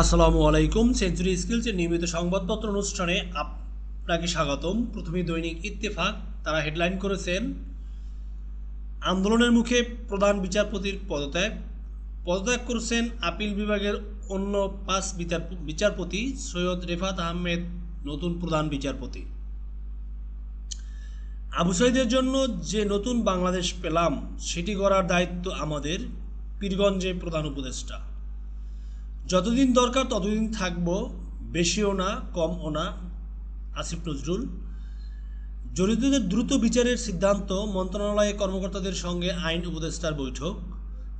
আসসালামু আলাইকুম। সেঞ্চুরি স্কিলসের নিয়মিত সংবাদপত্র অনুষ্ঠানে আপনাকে স্বাগতম। প্রথমে দৈনিক ইত্তেফাক, তারা হেডলাইন করেছেন। আন্দোলনের মুখে প্রধান বিচারপতির পদত্যাগ। পদত্যাগ করেছেন আপিল বিভাগের অন্য পাঁচ বিচার বিচারপতি সৈয়দ রেফাত আহমেদ, নতুন প্রধান বিচারপতি। আবু সাইদের জন্য যে নতুন বাংলাদেশ পেলাম, সেটি করার দায়িত্ব আমাদের। পীরগঞ্জে প্রধান উপদেষ্টা। যতদিন দরকার ততদিন থাকব, বেশিও না, কমও না, আসিফ নজরুল। জড়িতদের দ্রুত বিচারের সিদ্ধান্ত মন্ত্রণালয়ে কর্মকর্তাদের সঙ্গে আইন উপদেষ্টার বৈঠক,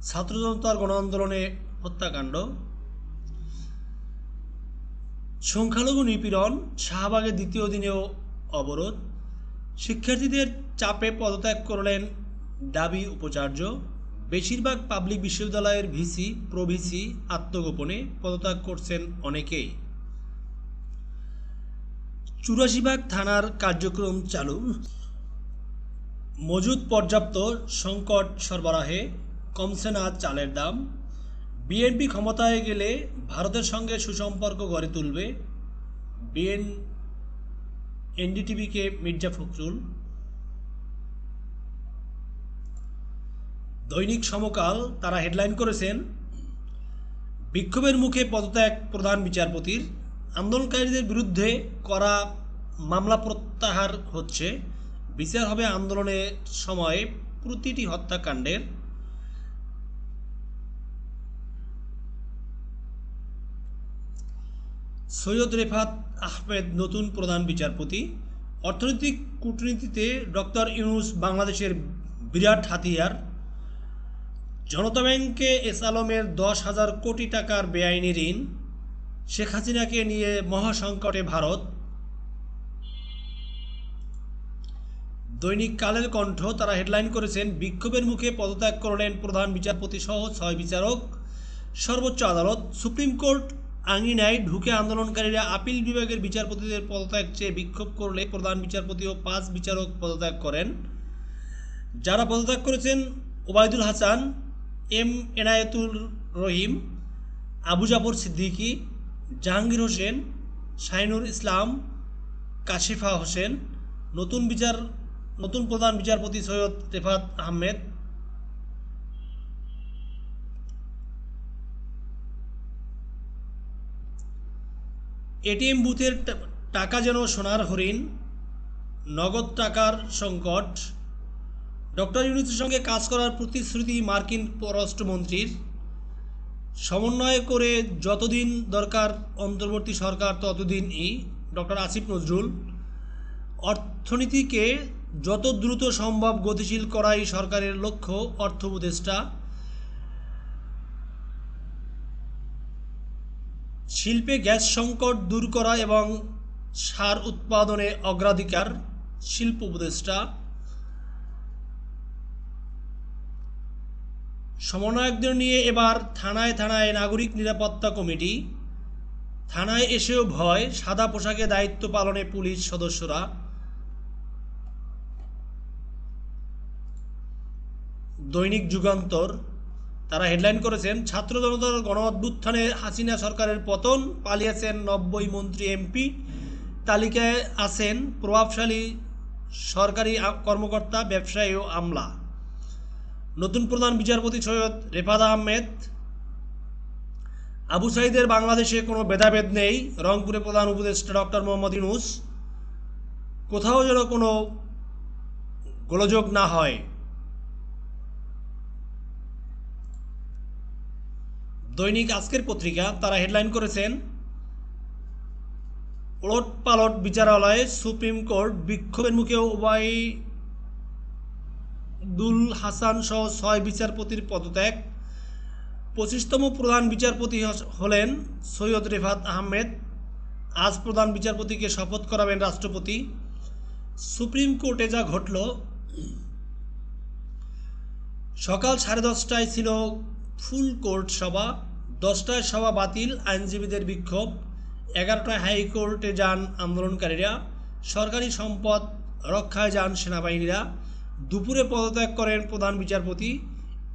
ছাত্র জনতার গণ আন্দোলনে হত্যাকাণ্ড, সংখ্যালঘু নিপীড়ন, শাহবাগের দ্বিতীয় দিনেও অবরোধ, শিক্ষার্থীদের চাপে পদত্যাগ করলেন দাবি উপাচার্য। বেশিরভাগ পাবলিক বিশ্ববিদ্যালয়ের ভিসি, প্রভিসি আত্মগোপনে পদত্যাগ করছেন অনেকেই। চুরাশি ভাগ থানার কার্যক্রম চালু। মজুদ পর্যাপ্ত সংকট সরবরাহে কমছে না চালের দাম। বিএনপি ক্ষমতায় গেলে ভারতের সঙ্গে সুসম্পর্ক গড়ে তুলবে। বিএন এনডিটিভিকে মির্জা ফখরুল। দৈনিক সমকাল তারা হেডলাইন করেছেন, বিক্ষোভের মুখে পদত্যাগ প্রধান বিচারপতির, আন্দোলনকারীদের বিরুদ্ধে করা মামলা প্রত্যাহার হচ্ছে, বিচার হবে আন্দোলনের সময় প্রতিটি হত্যাকাণ্ডের। সৈয়দ রেফাত আহমেদ নতুন প্রধান বিচারপতি, অর্থনৈতিক কূটনীতিতে ডক্টর ইউনুস বাংলাদেশের বিরাট হাতিয়ার জনতা ব্যাংকে এস আলমের দশ হাজার কোটি টাকার বেআইনি ঋণ, শেখ হাসিনাকে নিয়ে মহাসংকটে ভারত। দৈনিক কালের কণ্ঠ, তারা হেডলাইন করেছেন, বিক্ষোভের মুখে পদত্যাগ করলেন প্রধান বিচারপতি সহ ছয় বিচারক। সর্বোচ্চ আদালত, সুপ্রিম কোর্ট আঙিনায় ঢুকে আন্দোলনকারীরা আপিল বিভাগের বিচারপতিদের পদত্যাগ চেয়ে বিক্ষোভ করলে প্রধান বিচারপতি ও পাঁচ বিচারক পদত্যাগ করেন। যারা পদত্যাগ করেছেন, ওবায়দুল হাসান এম এনায়েতুল রহিম, আবু জাফর সিদ্দিকী, জাহাঙ্গীর হোসেন শাইনুর ইসলাম, কাশিফা হোসেন, নতুন বিচার, নতুন প্রধান বিচারপতি সৈয়দ রেফাত আহমেদ। এটিএম বুথের টাকা যেন সোনার হরিণ, নগদ টাকার সংকট ডক্টর ইউনুসের সঙ্গে কাজ করার প্রতিশ্রুতি মার্কিন পররাষ্ট্রমন্ত্রীর। সমন্বয় করে যতদিন দরকার অন্তর্বর্তী সরকার, ততদিনই ডক্টর আসিফ নজরুল। অর্থনীতিকে যত দ্রুত সম্ভব গতিশীল করাই সরকারের লক্ষ্য, অর্থ উপদেষ্টা। শিল্পে গ্যাস সংকট দূর করা এবং সার উৎপাদনে অগ্রাধিকার, শিল্প উপদেষ্টা। সমন্বয়কদের নিয়ে এবার থানায় থানায় নাগরিক নিরাপত্তা কমিটি। থানায় এসেও ভয়, সাদা পোশাকে দায়িত্ব পালনে পুলিশ সদস্যরা। দৈনিক যুগান্তর, তারা হেডলাইন করেছেন, ছাত্র জনতার গণ অভ্যুত্থানে হাসিনা সরকারের পতন, পালিয়েছেন নব্বই মন্ত্রী এমপি। তালিকায় আছেন প্রভাবশালী সরকারি কর্মকর্তা, ব্যবসায়ী ও আমলা। নতুন প্রধান বিচারপতি সৈয়দ রেফাত আহমেদ। আবু সাইদের বাংলাদেশে কোনো ভেদাভেদ নেই। রংপুরে প্রধান উপদেষ্টা ডক্টর মোহাম্মদ ইউনুস। কোথাও যেন কোনো গোলযোগ না হয়। দৈনিক আজকের পত্রিকা, তারা হেডলাইন করেছেন ওলট পালট বিচারালয়ে সুপ্রিম কোর্ট বিক্ষোভের মুখে ওবায়দুল হাসান সহ ছয় বিচারপতির পদত্যাগ। পঁচিশতম প্রধান বিচারপতি হলেন সৈয়দ রেফাত আহমেদ। আজ প্রধান বিচারপতিকে শপথ করাবেন রাষ্ট্রপতি। সুপ্রিম কোর্টে যা ঘটল, সকাল সাড়ে দশটায় ছিল ফুল কোর্ট সভা। দশটায় সভা বাতিল, আইনজীবীদের বিক্ষোভ। এগারোটায় হাইকোর্টে যান আন্দোলনকারীরা। সরকারি সম্পদ রক্ষায় যান সেনাবাহিনীরা। দুপুরে পদত্যাগ করেন প্রধান বিচারপতি,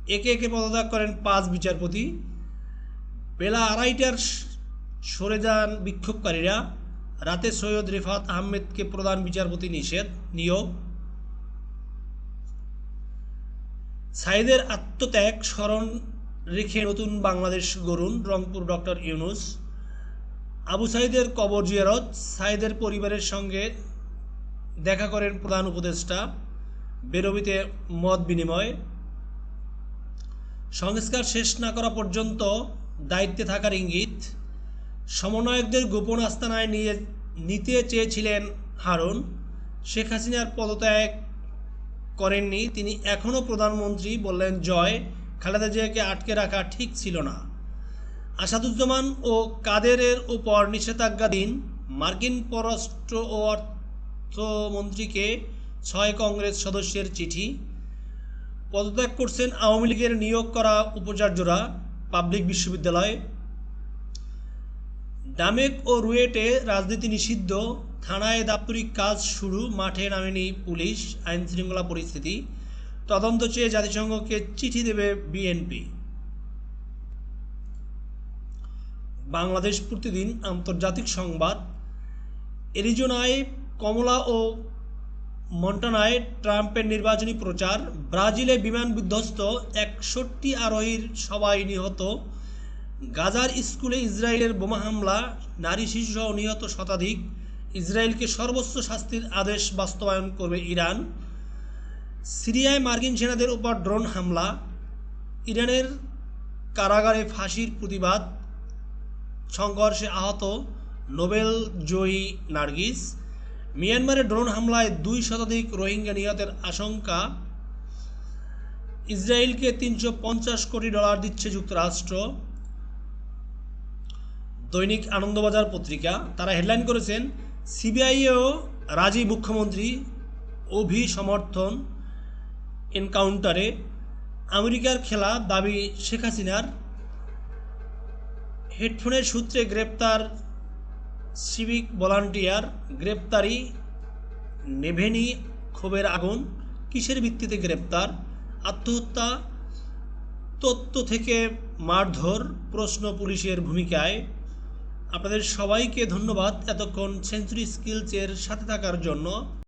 একে একে পদত্যাগ করেন পাঁচ বিচারপতি। বেলা আড়াইটার সরে যান বিক্ষোভকারীরা। রাতে সৈয়দ রেফাত আহমেদকে প্রধান বিচারপতি নিষেধ, নিয়োগ। সাইদের আত্মত্যাগ স্মরণ রেখে নতুন বাংলাদেশ গড়ুন রংপুর ডক্টর ইউনুস। আবু সাইদের কবর জিয়ারত, সাইদের পরিবারের সঙ্গে দেখা করেন প্রধান উপদেষ্টা। বেরবিতে মত বিনিময়। সংস্কার শেষ না করা পর্যন্ত দায়িত্বে থাকার ইঙ্গিত। সমন্বয়কদের গোপন আস্তানায় নিয়ে, নিতে চেয়েছিলেন হারুন। শেখ হাসিনার পদত্যাগ করেননি। তিনি এখনও প্রধানমন্ত্রী বললেন, জয়। খালেদা জিয়াকে আটকে রাখা ঠিক ছিল না। আসাদুজ্জামান ও কাদেরের ওপর নিষেধাজ্ঞা দিন। মার্কিন পররাষ্ট্র ও অর্থমন্ত্রীকে ছয় কংগ্রেস সদস্যের চিঠি। পদত্যাগ করছেন আওয়ামী লীগের নিয়োগ করা উপাচার্যরা পাবলিক বিশ্ববিদ্যালয়। ডামেক ও রুয়েটে রাজনীতি নিষিদ্ধ, থানায় দাপ্তরিক কাজ শুরু, মাঠে নামেনি পুলিশ আইন শৃঙ্খলা পরিস্থিতি। তদন্ত চেয়ে জাতিসংঘকে চিঠি দেবে বিএনপি। বাংলাদেশ প্রতিদিন আন্তর্জাতিক সংবাদ। এরিজোনায় কমলা ও মন্টানায় ট্রাম্পের নির্বাচনী প্রচার, ব্রাজিলে বিমান বিধ্বস্ত একষট্টি আরোহীর সবাই নিহত, গাজার স্কুলে ইসরায়েলের বোমা হামলা, নারী শিশুসহ নিহত শতাধিক, ইসরায়েলকে সর্বোচ্চ শাস্তির আদেশ বাস্তবায়ন করবে ইরান, সিরিয়ায় মার্কিন সেনাদের উপর ড্রোন হামলা, ইরানের কারাগারে ফাঁসির প্রতিবাদ, সংঘর্ষে আহত নোবেল জয়ী নার্গিস মিয়ানমারে ড্রোন হামলায় দুই শতাধিক রোহিঙ্গা নিহতের আশঙ্কা। ইসরায়েলকে তিনশো পঞ্চাশ কোটি ডলার দিচ্ছে যুক্তরাষ্ট্র। দৈনিক আনন্দবাজার পত্রিকা, তারা হেডলাইন করেছেন সিবিআইও রাজি মুখ্যমন্ত্রী অভি সমর্থন এনকাউন্টারে। আমেরিকার খেলা দাবি শেখ হাসিনার। হেডফোনের সূত্রে গ্রেপ্তার সিভিক ভলান্টিয়ার গ্রেপ্তারি নেভেনি ক্ষোভের আগুন। কিসের ভিত্তিতে গ্রেপ্তার? আত্মহত্যা, তত্ত্ব থেকে মারধর প্রশ্ন পুলিশের ভূমিকায়। আপনাদের সবাইকে ধন্যবাদ এতক্ষণ সেঞ্চুরি স্কিলসের সাথে থাকার জন্য।